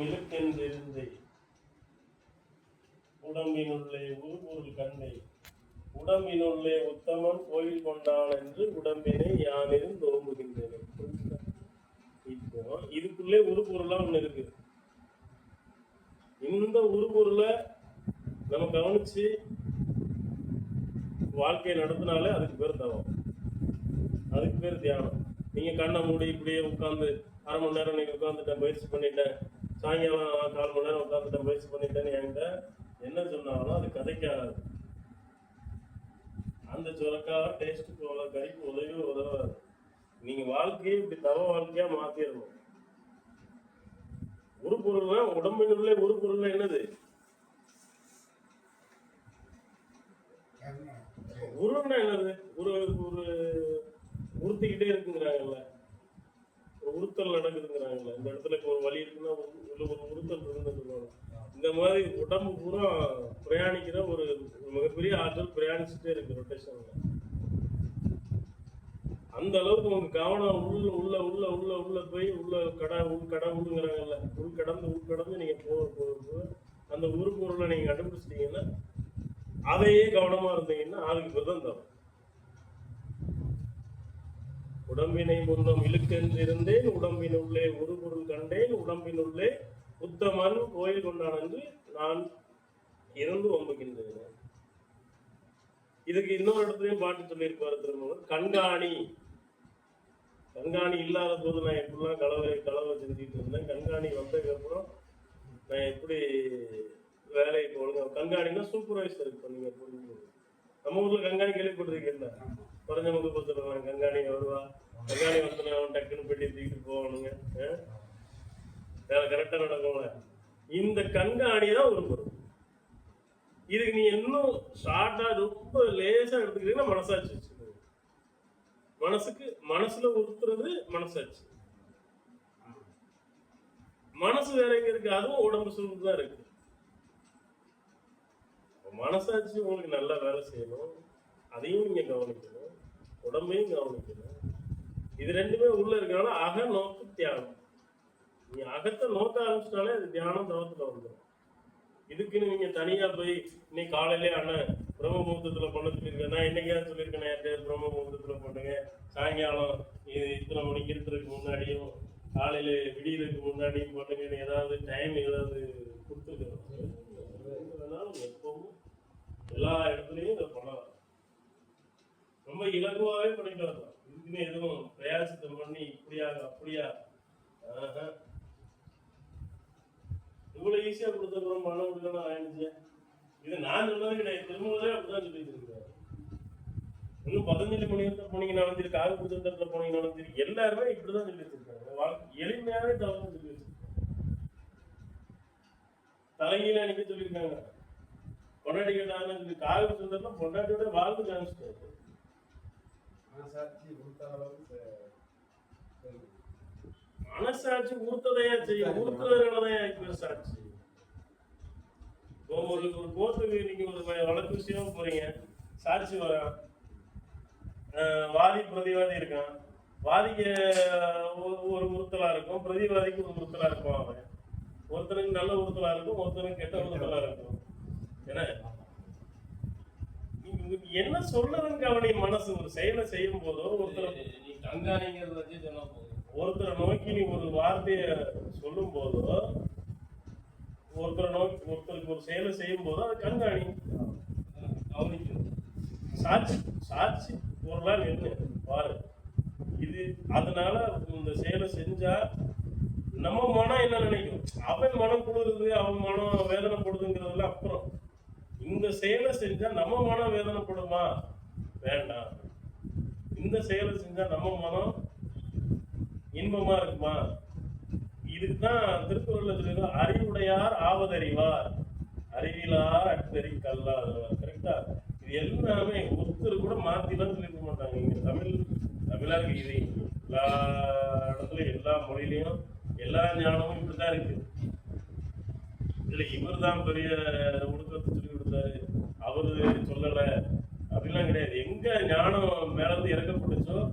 முன்னம் இழுக்கென்றிருந்தே உடம்பினுள்ளே உருபொருள் கண்ணை. உடம்பினுள்ளே உத்தமன் கோயில் கொண்டான் என்று உடம்பினை யானிலும் ஓம்புகின்றேன் இப்போ இதுக்குள்ளே உருப்பொருளா ஒண்ணு இருக்கு. இந்த உருப்பொருளை நம்ம கவனிச்சு வாழ்க்கையை நடத்தினாலே அதுக்கு பேர் தவம். அதுக்கு பேர் தியானம். நீங்க கண்ணை மூடி இப்படியே உட்காந்து அரை மணி நேரம் நீங்க உட்காந்துட்டேன் பயிற்சி பண்ணிட்டேன் சாயங்காலம் கால் மணி நேரம் உட்காந்துட்டேன் முயற்சி பண்ணிட்டேன்னு என்கிட்ட என்ன சொன்னாலும் அது கதைக்காது. அந்த சுரக்காக டேஸ்ட்டுக்கு உள்ள கறிக்கு உதவி உதவாது நீங்க வாழ்க்கையை இப்படி தவ வாழ்க்கையா மாத்திடணும் ஒரு பொருள்னா உடம்பினுள்ளே ஒரு பொருள் என்னது? உருன்னா என்னது? ஒரு ஒரு உறுத்திக்கிட்டே இருக்குங்கிறாங்கல்ல. உறுத்தல் நடக்குதுங்கிறாங்களே இந்த இடத்துல இப்போ ஒரு வழி இருக்குன்னா ஒரு உள்ள ஒரு உறுத்தல் இருக்குன்னு இந்த மாதிரி உடம்பு பூரா பிரயாணிக்கிற ஒரு மிகப்பெரிய ஆற்றல் பிரயாணிச்சுட்டே இருக்கு ரொட்டேஷன்ல அந்த அளவுக்கு உங்க கவனம் உள்ள உள்ள உள்ள உள்ள உள்ள போய் உள்ள கடை உள் கடை உள்ங்கிறாங்கல்ல உள் கடந்து உள் கடந்து நீங்க போக போக போக அந்த உரு பொருளை நீங்க கண்டுபிடிச்சிட்டீங்கன்னா அதையே கவனமா இருந்தீங்கன்னா அதுக்கு பேர் தான் உடம்பினை முன்னம் இழுக்கென்றிருந்தேன் உடம்பினுள்ளே ஒரு பொருள் கண்டேன் உடம்பினுள்ளே உத்தமன் கோயில் கொண்டான் என்று நான் இருந்து ஒம்புகின்றேன். இதுக்கு இன்னொரு இடத்துலயும் பாட்டு சொல்லியிருப்பாரு திருமணம். கண்காணி. கண்காணி இல்லாத போது நான் எப்படிலாம் கலவை கலவை செஞ்சுட்டு இருந்தேன். கண்காணி வந்ததுக்கு அப்புறம் நான் எப்படி வேலைக்கு போடுங்க கண்காணினா சூப்பர்வைசர் இப்போ நீங்க புரிஞ்சுக்கணும் நம்ம ஊர்ல கண்காணி கேள்விப்பட்டிருக்கீங்களா? குறைஞ்ச முகப்பு சொல்லுவாங்க கங்காணி வருவா. கங்காணி வந்து அவன் டக்குன்னு பெட்டி தூக்கிட்டு போவானுங்க வேலை கரெக்டா நடக்கும்ல. இந்த கண்காணி தான் ஒரு பொருள். இதுக்கு நீ இன்னும் ஷார்ட்டா ரொம்ப லேசா எடுத்துக்கிட்டீங்கன்னா மனசாட்சி வச்சுக்கணும் மனசுக்கு மனசுல உறுத்துறது மனசாட்சி. மனசு வேற எங்க இருக்கு? அதுவும் உடம்பு சுருண்டு தான் இருக்கு. மனசாட்சி உங்களுக்கு நல்லா வேலை செய்யணும். அதையும் நீங்க கவனிக்கணும். உடம்பையும் கவனிக்கணும். இது ரெண்டுமே உள்ள இருக்கனால அக நோக்கு தியானம். நீ அகத்தை நோக்க ஆரம்பிச்சிட்டாலே அது தியானம் தவத்துல வந்துடும் இதுக்குன்னு நீங்க தனியா போய் நீ காலையிலே அண்ணன் பிரம்ம முகூர்த்தத்துல பண்ண சொல்லியிருக்கேன் நான் என்னைக்காவது சொல்லியிருக்கேன் பிரம்ம முகூர்த்தத்துல பண்ணுங்க. சாயங்காலம் இது இத்தனை மணிக்கு இருக்கிறதுக்கு முன்னாடியும் காலையில விடியறதுக்கு முன்னாடியும் பண்ணுங்கன்னு ஏதாவது டைம் ஏதாவது கொடுத்துருக்கேன். வேணாலும் எப்பவும் எல்லா இடத்துலையும் இதை பண்ண ரொம்ப இலகுவாகவே பண்ணிக்கலாம் இதுக்குன்னு எதுவும் பிரயாசத்தை பண்ணி இப்படியா அப்படியா? இவ்வளவு ஈஸியா கொடுத்தப்புறம் பண்ண முடியலன்னா ஆயிடுச்சு. இது நான் சொன்னது கிடையாது. திரும்பவே அப்படிதான் சொல்லிட்டு இருக்கிறாரு இன்னும் பதினஞ்சு மணியத்தில் போனீங்கன்னாலும் சரி காது புத்தகத்தில் போனீங்கன்னாலும் சரி எல்லாருமே இப்படிதான் சொல்லி வச்சிருக்காங்க வாழ்க்கை எளிமையாவே தவறு சொல்லி வச்சிருக்காங்க தலைகீழ அன்னைக்கு சொல்லியிருக்காங்க. பொண்டாட்டி கேட்டாலும் சொல்லி காது புத்தகத்தில் பொண்டாட்டியோட வாழ்ந்து காமிச்சிட்டாரு மனசாட்சி. மனசாட்சி உறுத்ததையா செய்யும்? உறுத்துறதுனாலதான் இப்ப சாட்சி இப்போ ஒரு ஒரு கோர்ட்டுக்கு நீங்க ஒரு வழக்கு விஷயமா போறீங்க. சாட்சி வரான். வாதி பிரதிவாதி இருக்கான். வாதிக்கு ஒரு- ஒரு உறுத்தலா இருக்கும். பிரதிவாதிக்கு ஒரு உறுத்தலா இருக்கும் அவன். ஒருத்தனுக்கு நல்ல உறுத்தலா இருக்கும் ஒருத்தனுக்கு கெட்ட உறுத்தலா இருக்கும் என்ன நீங்க என்ன சொல்லுறதுன்னு கவனி மனசு ஒரு செயலை செய்யும் போதோ ஒருத்தர் நீ கண்காணிங்கிறத வச்சு சொன்னா போதும். ஒருத்தரை நோக்கி நீ ஒரு வார்த்தைய சொல்லும் போதோ ஒருத்தரை நோக்கி ஒருத்தருக்கு ஒரு செயலை செய்யும் போதோ அது கண்காணி. கவனிக்கணும். சாட்சி சாட்சி பொருளா நின்று பாரு. இது அதனால இந்த செயலை செஞ்சா நம்ம மனம் என்ன நினைக்கும்? அவன் மனம் கொடுக்குறது அவன் மனம் வேதனைப்படுதுங்கிறதுல அப்புறம். இந்த செயலை செஞ்சா நம்ம மனம் வேதனைப்படுமா? வேண்டாம். இந்த செயலை செஞ்சா நம்ம மனம் இன்பமா இருக்குமா? இதுக்குதான் திருக்குறள்ல சொல்லிருக்கோம் அறிவுடையார் ஆவதறிவார். அறிவிலார் அட்டறி கல்லாதவர். கரெக்டா இது எல்லாமே ஒருத்தர் கூட மாத்திலாம் சொல்லிக்க மாட்டாங்க. இங்க தமிழ் தமிழா இது எல்லா இடத்துலயும் எல்லா மொழியிலையும் எல்லா ஞானமும் இப்படிதான் இருக்கு. இல்ல இவர் தான் பெரிய ஒழுக்கத்தை சொல்லி கொடுத்தாரு அவரு சொல்லல. அப்படிலாம் கிடையாது. எங்க ஞானம் மேல இருந்து இறக்கப்பட்டுச்சோ